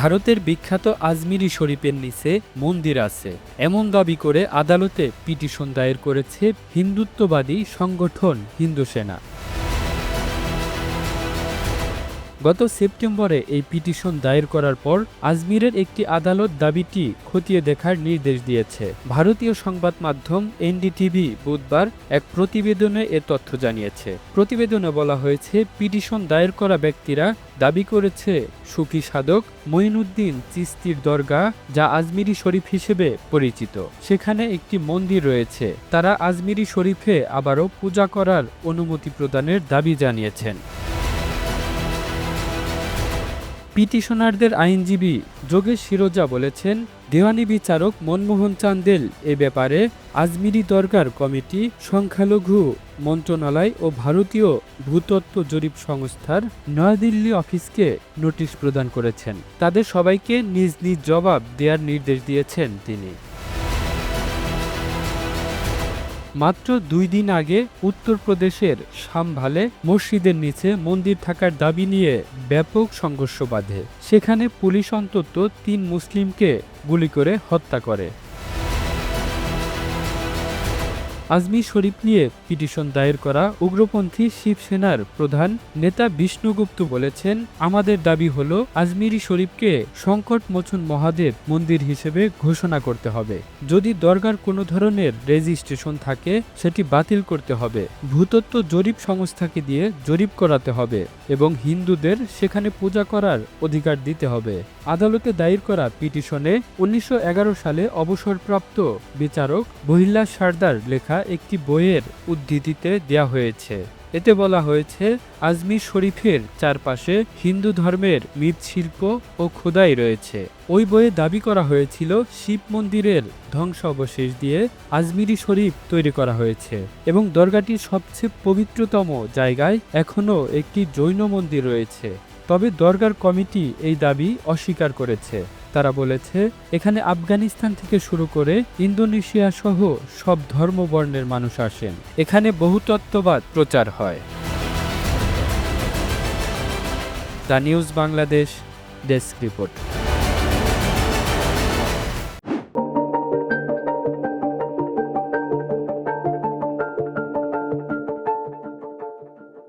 ভারতের বিখ্যাত আজমিরি শরীফের নিচে মন্দির আছে। এমন দাবি করে আদালতে পিটিশন দায়ের করেছে হিন্দুত্ববাদী সংগঠন হিন্দু সেনা। গত সেপ্টেম্বরে এই পিটিশন দায়ের করার পর আজমিরের একটি আদালত দাবিটি খতিয়ে দেখার নির্দেশ দিয়েছে। ভারতীয় সংবাদ মাধ্যম এনডিটিভি বুধবার এক প্রতিবেদনে এ তথ্য জানিয়েছে। প্রতিবেদনে বলা হয়েছে, পিটিশন দায়ের করা ব্যক্তিরা দাবি করেছে, সুফি সাধক মঈনুদ্দিন চিস্তির দরগা, যা আজমিরি শরীফ হিসেবে পরিচিত। সেখানে একটি মন্দির রয়েছে। তারা আজমিরি শরীফে আবারও পূজা করার অনুমতি প্রদানের দাবি জানিয়েছেন। পিটিশনারদের আইনজীবী যোগেশ শিরোজা বলেছেন, দেওয়ানি বিচারক মনমোহন চান্দেল এ ব্যাপারে আজমিরি দরকার কমিটি, সংখ্যালঘু মন্ত্রণালয় ও ভারতীয় ভূতত্ত্ব জরিপ সংস্থার নয়াদিল্লি অফিসকে নোটিশ প্রদান করেছেন। তাদের সবাইকে নিজ নিজ জবাব দেওয়ার নির্দেশ দিয়েছেন তিনি। মাত্র দুই দিন আগে উত্তরপ্রদেশের সাম্ভালে মসজিদের নিচে মন্দির থাকার দাবি নিয়ে ব্যাপক সংঘর্ষ বাধে। সেখানে পুলিশ অন্তত তিন মুসলিমকে গুলি করে হত্যা করে। আজমির শরীফ নিয়ে পিটিশন দায়ের করা উগ্রপন্থী শিবসেনার প্রধান নেতা বিষ্ণুগুপ্ত বলেছেন, আমাদের দাবি হল আজমিরি শরীফকে সংকট মোচন মহাদেব মন্দির হিসেবে ঘোষণা করতে হবে। যদি দরগার কোনো ধরনের রেজিস্ট্রেশন থাকে, সেটি বাতিল করতে হবে। ভূতত্ত্ব জরিপ সংস্থাকে দিয়ে জরিপ করাতে হবে এবং হিন্দুদের সেখানে পূজা করার অধিকার দিতে হবে। আদালতে দায়ের করা পিটিশনে উনিশশো এগারো সালে অবসরপ্রাপ্ত বিচারক বহিল্লা সারদার লেখা একটি বইয়ের উদ্ধৃতিতে দেয়া হয়েছে। এতে বলা হয়েছে আজমির শরীফের চারপাশে হিন্দু ধর্মের মৃৎশিল্প ও খোদাই রয়েছে। ওই বইয়ে দাবি করা হয়েছিল, শিব মন্দিরের ধ্বংস অবশেষ দিয়ে আজমিরি শরীফ তৈরি করা হয়েছে এবং দরগাটির সবচেয়ে পবিত্রতম জায়গায় এখনও একটি জৈন মন্দির রয়েছে। তবে দরগার কমিটি এই দাবি অস্বীকার করেছে। তারা বলেছে, এখানে আফগানিস্তান থেকে শুরু করে ইন্দোনেশিয়া সহ সব ধর্মবর্ণের মানুষ আসেন। এখানে বহুতত্ত্ববাদ প্রচার হয়। The news Bangladesh, desk report.